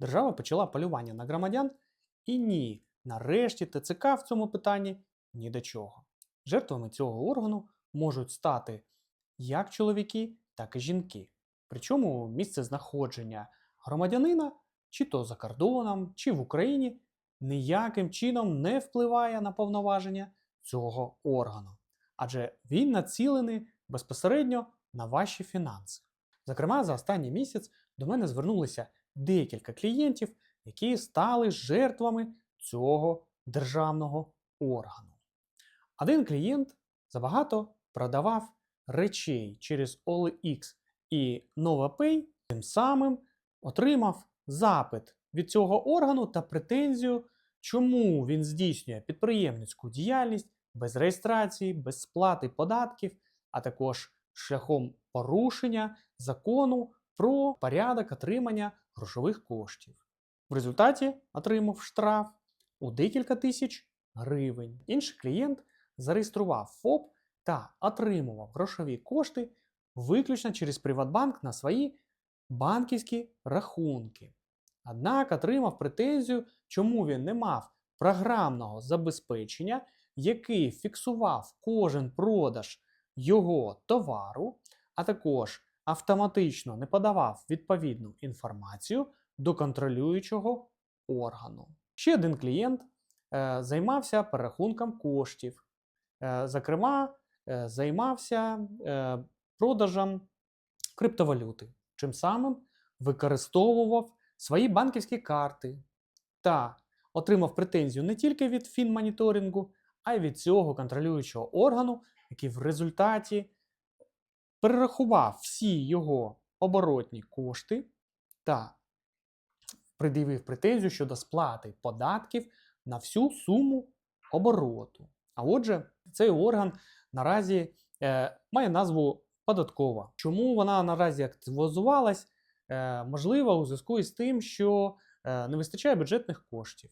держава почала полювання на громадян, і ні, нарешті ТЦК в цьому питанні ні до чого. Жертвами цього органу можуть стати як чоловіки, так і жінки. Причому місце знаходження громадянина, чи то за кордоном, чи в Україні, ніяким чином не впливає на повноваження цього органу, адже він націлений безпосередньо на ваші фінанси. Зокрема, за останній місяць до мене звернулися декілька клієнтів, які стали жертвами цього державного органу. Один клієнт забагато продавав речей через OLX і NovaPay, тим самим отримав запит від цього органу та претензію, чому він здійснює підприємницьку діяльність без реєстрації, без сплати податків, а також шляхом порушення закону про порядок отримання грошових коштів. В результаті отримав штраф у декілька тисяч гривень. Інший клієнт зареєстрував ФОП та отримував грошові кошти виключно через Приватбанк на свої банківські рахунки. Однак отримав претензію, чому він не мав програмного забезпечення, який фіксував кожен продаж його товару, а також автоматично не подавав відповідну інформацію до контролюючого органу. Ще один клієнт е, займався перерахунком коштів, е, зокрема, е, займався е, продажем криптовалюти, чим самим використовував свої банківські карти та отримав претензію не тільки від фінмоніторингу, а й від цього контролюючого органу, який в результаті перерахував всі його оборотні кошти та пред'явив претензію щодо сплати податків на всю суму обороту. А отже, цей орган наразі е, має назву податкова. Чому вона наразі активізувалась? Е, можливо, у зв'язку із тим, що е, не вистачає бюджетних коштів.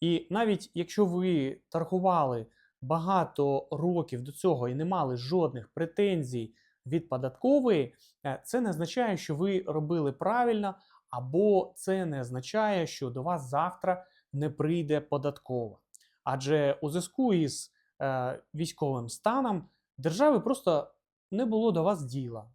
І навіть якщо ви торгували багато років до цього і не мали жодних претензій від податкової, е, це не означає, що ви робили правильно, або це не означає, що до вас завтра не прийде податкова. Адже у зв'язку із е, військовим станом держави просто не було до вас діла.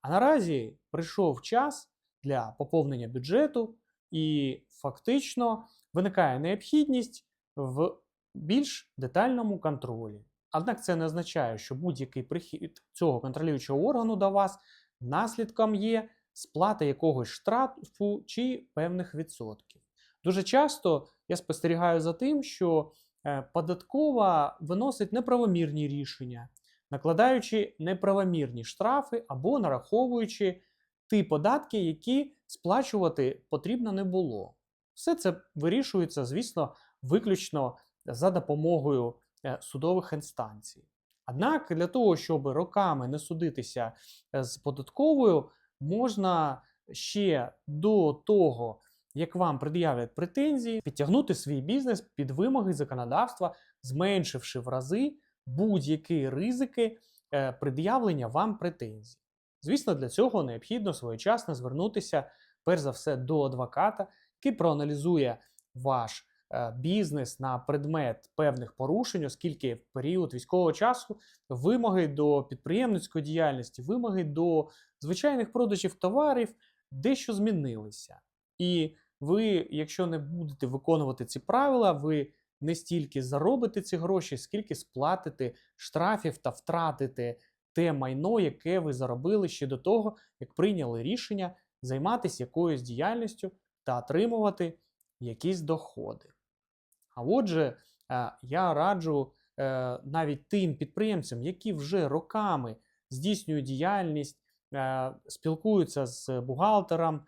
А наразі прийшов час для поповнення бюджету, і фактично виникає необхідність в більш детальному контролі. Однак це не означає, що будь-який прихід цього контролюючого органу до вас наслідком є сплата якогось штрафу чи певних відсотків. Дуже часто я спостерігаю за тим, що е, податкова виносить неправомірні рішення, накладаючи неправомірні штрафи або нараховуючи ті податки, які сплачувати потрібно не було. Все це вирішується, звісно, виключно за допомогою судових інстанцій. Однак для того, щоб роками не судитися е, з податковою, можна ще до того, як вам пред'являть претензії, підтягнути свій бізнес під вимоги законодавства, зменшивши в рази будь-які ризики е, пред'явлення вам претензій. Звісно, для цього необхідно своєчасно звернутися, перш за все, до адвоката, який проаналізує ваш е, бізнес на предмет певних порушень, оскільки в період військового часу вимоги до підприємницької діяльності, вимоги до звичайних продажів товарів дещо змінилися. І ви, якщо не будете виконувати ці правила, ви не стільки заробите ці гроші, скільки сплатите штрафів та втратите те майно, яке ви заробили ще до того, як прийняли рішення займатися якоюсь діяльністю та отримувати якісь доходи. А отже, е, я раджу е, навіть тим підприємцям, які вже роками здійснюють діяльність, е, спілкуються з бухгалтером,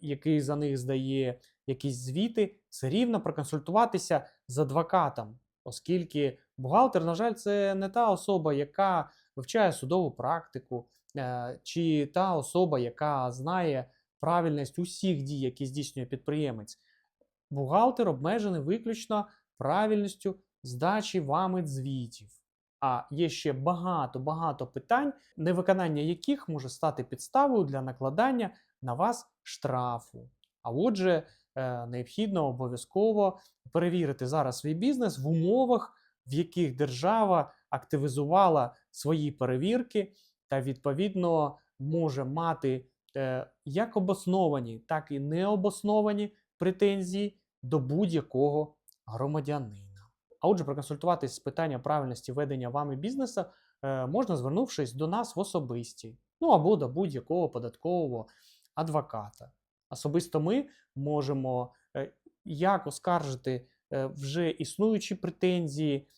який за них здає якісь звіти, все рівно проконсультуватися з адвокатом, оскільки бухгалтер, на жаль, це не та особа, яка вивчає судову практику, чи та особа, яка знає правильність усіх дій, які здійснює підприємець. Бухгалтер обмежений виключно правильністю здачі вами звітів. А є ще багато-багато питань, невиконання яких може стати підставою для накладання на вас штрафу. А отже, е, необхідно обов'язково перевірити зараз свій бізнес в умовах, в яких держава активізувала свої перевірки та відповідно може мати е, як обосновані, так і необосновані претензії до будь-якого громадянина. А отже, проконсультуватись з питання правильності ведення вами бізнесу е, можна, звернувшись до нас в особисті, ну або до будь-якого податкового адвоката. Особисто ми можемо е, як оскаржити е, вже існуючі претензії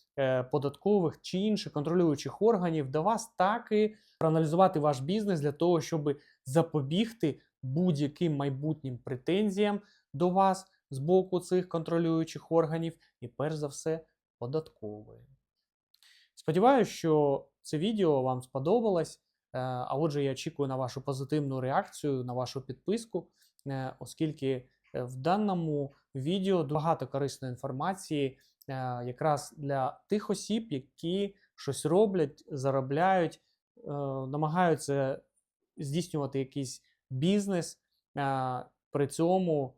податкових чи інших контролюючих органів до вас, так і проаналізувати ваш бізнес для того, щоб запобігти будь-яким майбутнім претензіям до вас з боку цих контролюючих органів, і перш за все податкової. Сподіваюся, що це відео вам сподобалось. Е, А отже, я очікую на вашу позитивну реакцію, на вашу підписку, е, оскільки е, в даному відео багато корисної інформації якраз для тих осіб, які щось роблять, заробляють, намагаються здійснювати якийсь бізнес, при цьому,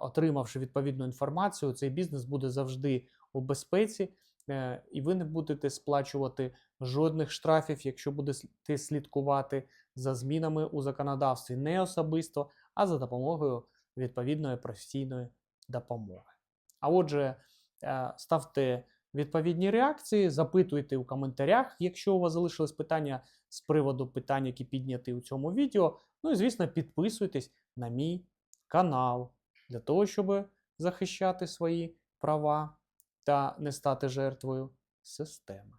отримавши відповідну інформацію, цей бізнес буде завжди у безпеці, е, і ви не будете сплачувати жодних штрафів, якщо будете слідкувати за змінами у законодавстві не особисто, а за допомогою відповідної професійної допомоги. А отже, е, ставте відповідні реакції, запитуйте у коментарях, якщо у вас залишились питання з приводу питань, які підняті у цьому відео. Ну і, звісно, підписуйтесь на мій канал для того, щоб захищати свої права та не стати жертвою системи.